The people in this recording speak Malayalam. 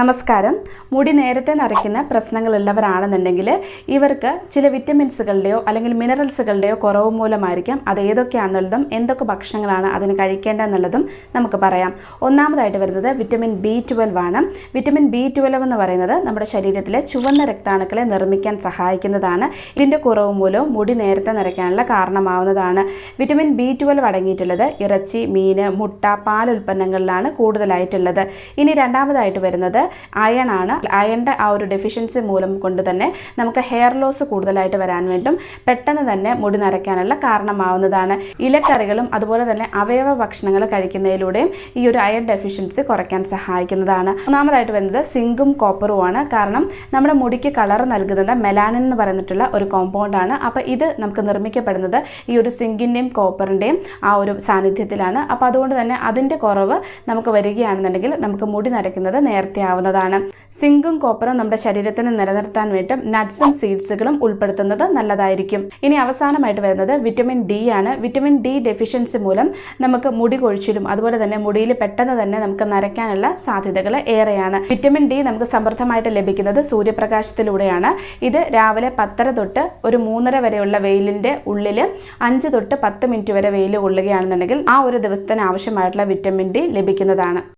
നമസ്കാരം. മുടി നേരത്തെ നരയ്ക്കുന്ന പ്രശ്നങ്ങളുള്ളവരാണെന്നുണ്ടെങ്കിൽ ഇവർക്ക് ചില വിറ്റമിൻസുകളുടെയോ അല്ലെങ്കിൽ മിനറൽസുകളുടെയോ കുറവ് മൂലമായിരിക്കാം അത് ഏതൊക്കെയാണെന്നുള്ളതും എന്തൊക്കെ ഭക്ഷണങ്ങളാണ് അതിന് കഴിക്കേണ്ടതെന്നുള്ളതും നമുക്ക് പറയാം. ഒന്നാമതായിട്ട് വരുന്നത് വിറ്റമിൻ ബി ട്വൽവ് ആണ്. വിറ്റമിൻ ബി ട്വൽവ് എന്ന് പറയുന്നത് നമ്മുടെ ശരീരത്തിലെ ചുവന്ന രക്താണുക്കളെ നിർമ്മിക്കാൻ സഹായിക്കുന്നതാണ്. ഇതിന്റെ കുറവ് മൂലവും മുടി നേരത്തെ നരയ്ക്കാനുള്ള കാരണമാവുന്നതാണ്. വിറ്റമിൻ ബി ട്വൽവ് അടങ്ങിയിട്ടുള്ളത് ഇറച്ചി മീൻ മുട്ട പാൽ ഉൽപ്പന്നങ്ങളിലാണ് കൂടുതലായിട്ടുള്ളത്. ഇനി രണ്ടാമതായിട്ട് വരുന്നത് അയൺ ആണ് അയണിന്റെ ആ ഒരു ഡെഫിഷ്യൻസി മൂലം കൊണ്ട് തന്നെ നമുക്ക് ഹെയർ ലോസ് കൂടുതലായിട്ട് വരാൻ വേണ്ടും പെട്ടെന്ന് തന്നെ മുടി നരയ്ക്കാനുള്ള കാരണമാവുന്നതാണ്. ഇലക്കറികളും അതുപോലെ തന്നെ അവയവ ഭക്ഷണങ്ങൾ കഴിക്കുന്നതിലൂടെയും ഈ ഒരു അയൺ ഡെഫിഷ്യൻസി കുറയ്ക്കാൻ സഹായിക്കുന്നതാണ്. ഒന്നാമതായിട്ട് വരുന്നത് സിങ്കും കോപ്പറുമാണ് കാരണം നമ്മുടെ മുടിക്ക് കളർ നൽകുന്നത് മെലാനിൻ എന്ന് പറഞ്ഞിട്ടുള്ള ഒരു കോമ്പൗണ്ടാണ് അപ്പോൾ ഇത് നമുക്ക് നിർമ്മിക്കപ്പെടുന്നത് ഈ ഒരു സിങ്കിന്റെയും കോപ്പറിന്റെയും ആ ഒരു സാന്നിധ്യത്തിലാണ്. അപ്പോൾ അതുകൊണ്ട് തന്നെ അതിന്റെ കുറവ് നമുക്ക് വരികയാണെന്നുണ്ടെങ്കിൽ നമുക്ക് മുടി നരയ്ക്കുന്നത് നേരത്തെ ആവുന്നതാണ് സിങ്കും കോപ്പറും നമ്മുടെ ശരീരത്തിന് നിലനിർത്താൻ വേണ്ടി നട്ട്സും സീഡ്സുകളും ഉൾപ്പെടുത്തുന്നത് നല്ലതായിരിക്കും. ഇനി അവസാനമായിട്ട് വരുന്നത് വിറ്റമിൻ ഡി ആണ്. വിറ്റമിൻ ഡി ഡെഫിഷ്യൻസി മൂലം നമുക്ക് മുടി കൊഴിച്ചിലും അതുപോലെ തന്നെ മുടിയിൽ പെട്ടെന്ന് തന്നെ നമുക്ക് നരയ്ക്കാനുള്ള സാധ്യതകൾ ഏറെയാണ്. വിറ്റമിൻ ഡി നമുക്ക് സമൃദ്ധമായിട്ട് ലഭിക്കുന്നത് സൂര്യപ്രകാശത്തിലൂടെയാണ്. ഇത് രാവിലെ പത്തര തൊട്ട് ഒരു മൂന്നര വരെയുള്ള വെയിലിന്റെ ഉള്ളിൽ അഞ്ച് തൊട്ട് പത്ത് മിനിറ്റ് വരെ വെയിൽ കൊള്ളുകയാണെന്നുണ്ടെങ്കിൽ ആ ഒരു ദിവസത്തിന് ആവശ്യമായിട്ടുള്ള വിറ്റമിൻ ഡി ലഭിക്കുന്നതാണ്.